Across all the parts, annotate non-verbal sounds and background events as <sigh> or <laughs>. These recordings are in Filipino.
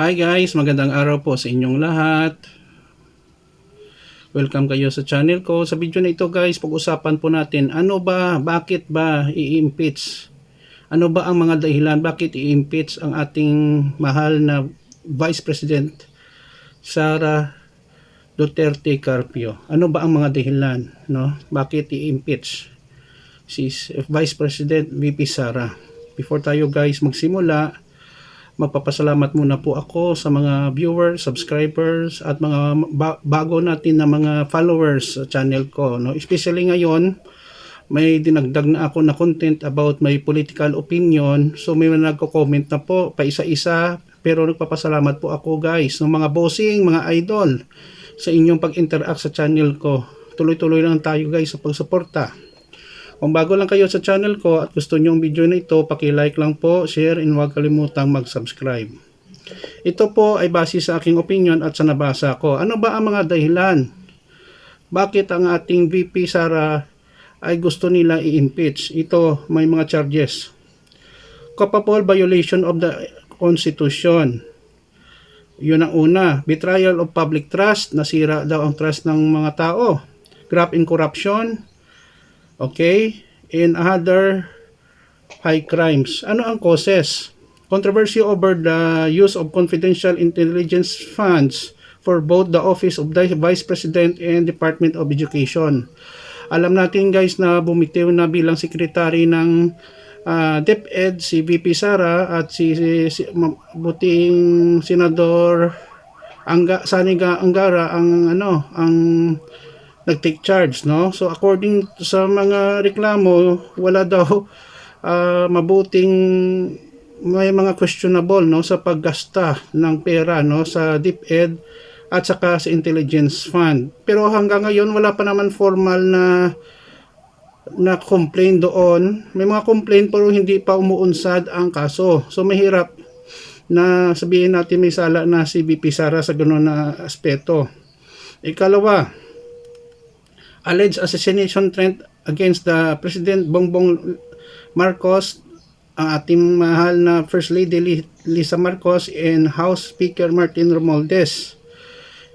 Hi guys, magandang araw po sa inyong lahat. Welcome kayo sa channel ko. Sa video na ito guys, pag-usapan po natin ano ba, bakit ba i-impeach? Ano ba ang mga dahilan bakit i-impeach ang ating mahal na Vice President Sara Duterte Carpio? Ano ba ang mga dahilan, no? Bakit i-impeach si Vice President VP Sara? Before tayo guys magsimula, magpapasalamat muna po ako sa mga viewers, subscribers at mga ba- bago natin na mga followers sa channel ko no? Especially ngayon may dinagdag na ako na content about my political opinion. So may mga nagko-comment na po pa isa-isa pero nagpapasalamat po ako guys ng mga bossing, mga idol sa inyong pag-interact sa channel ko. Tuloy-tuloy lang tayo guys sa pagsuporta kung bago lang kayo sa channel ko at gusto nyo ang video na ito, paki-like lang po, share, and huwag kalimutang mag-subscribe. Ito po ay base sa aking opinion at sa nabasa ko. Ano ba ang mga dahilan? Bakit ang ating VP Sara ay gusto nila i-impeach? Ito, may mga charges. Culpable violation of the Constitution. Yun ang una. Betrayal of public trust. Nasira daw ang trust ng mga tao. Graft in corruption Okay? And other high crimes. Ano ang causes? Controversy over the use of confidential intelligence funds for both the Office of the Vice President and Department of Education. Alam natin guys na bumitiw na bilang sekretary ng uh, DepEd si VP Sara at si, si, si buting senador Angga Saniga Angara ang ano ang nag-take charge, no? So according sa mga reklamo, wala daw uh, mabuting may mga questionable no sa paggasta ng pera no sa DepEd at saka sa intelligence fund. Pero hanggang ngayon wala pa naman formal na na complaint doon. May mga complaint pero hindi pa umuunsad ang kaso. So mahirap na sabihin natin may sala na si BP Sara sa ganoon na aspeto. Ikalawa, alleged assassination threat against the President Bongbong Marcos, ang ating mahal na First Lady Lisa Marcos and House Speaker Martin Romualdez.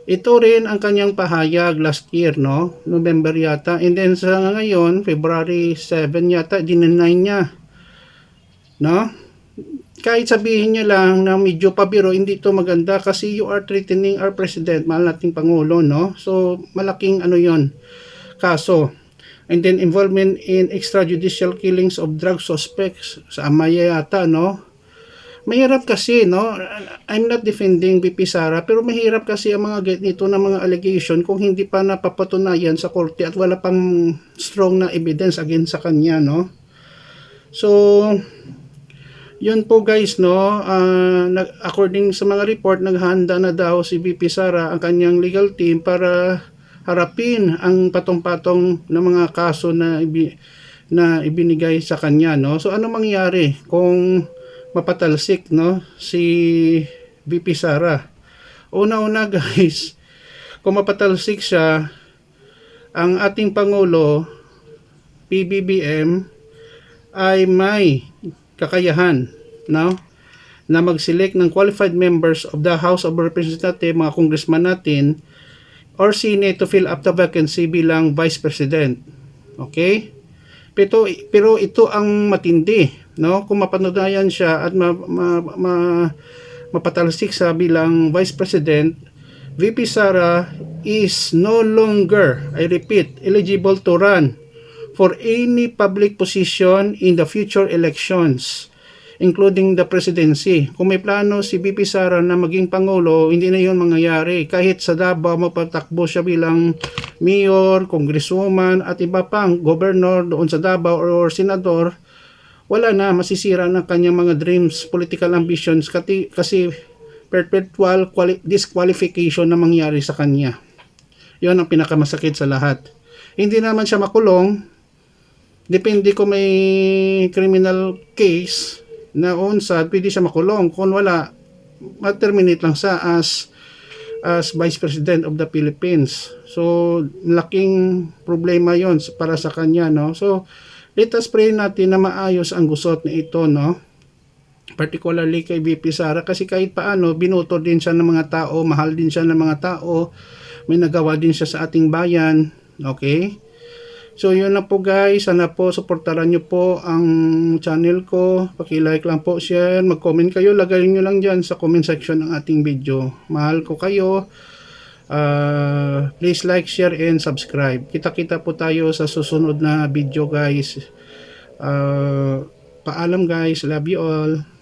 Ito rin ang kanyang pahayag last year, no? November yata. And then sa ngayon, February 7 yata, dinenay niya. No? Kahit sabihin niya lang na medyo pabiro, hindi ito maganda kasi you are threatening our president, mahal nating Pangulo, no? So, malaking ano yon kaso. And then involvement in extrajudicial killings of drug suspects sa Amaya yata, no? Mahirap kasi, no? I'm not defending BP Sara, pero mahirap kasi ang mga ganito na mga allegation kung hindi pa napapatunayan sa korte at wala pang strong na evidence against sa kanya, no? So, yun po guys, no? Uh, according sa mga report, naghanda na daw si BP Sara ang kanyang legal team para harapin ang patong-patong ng mga kaso na ibi, na ibinigay sa kanya no? So ano mangyari kung mapatalsik no? Si VP Sara? Una-una <laughs> guys kung mapatalsik siya ang ating pangulo PBBM ay may kakayahan no? Na mag-select ng qualified members of the House of Representatives mga congressman natin or Senate to fill up the vacancy bilang Vice President. Okay? Pero, pero ito ang matindi, no? Kung mapatunayan siya at ma, ma, ma, mapatalsik sa bilang Vice President, VP Sara is no longer, I repeat, eligible to run for any public position in the future elections including the presidency. Kung may plano si BP Sara na maging pangulo, hindi na yun mangyayari. Kahit sa Davao mapatakbo siya bilang mayor, congresswoman at iba pang governor doon sa Davao or senador, wala na masisira ng kanyang mga dreams, political ambitions kasi, kasi perpetual disqualification na mangyari sa kanya. Yon ang pinakamasakit sa lahat. Hindi naman siya makulong. Depende kung may criminal case na unsad, pwede siya makulong. Kung wala, ma-terminate lang siya as as Vice President of the Philippines. So, laking problema yon para sa kanya, no? So, let us pray natin na maayos ang gusot na ito, no? particularly kay VP Sara kasi kahit paano binoto din siya ng mga tao, mahal din siya ng mga tao, may nagawa din siya sa ating bayan, okay? So yun na po guys, sana po suportaran nyo po ang channel ko, paki-like lang po, share, mag-comment kayo, lagay nyo lang dyan sa comment section ng ating video. Mahal ko kayo, Ah, please like, share, and subscribe. Kita-kita po tayo sa susunod na video guys. Ah, paalam guys, love you all.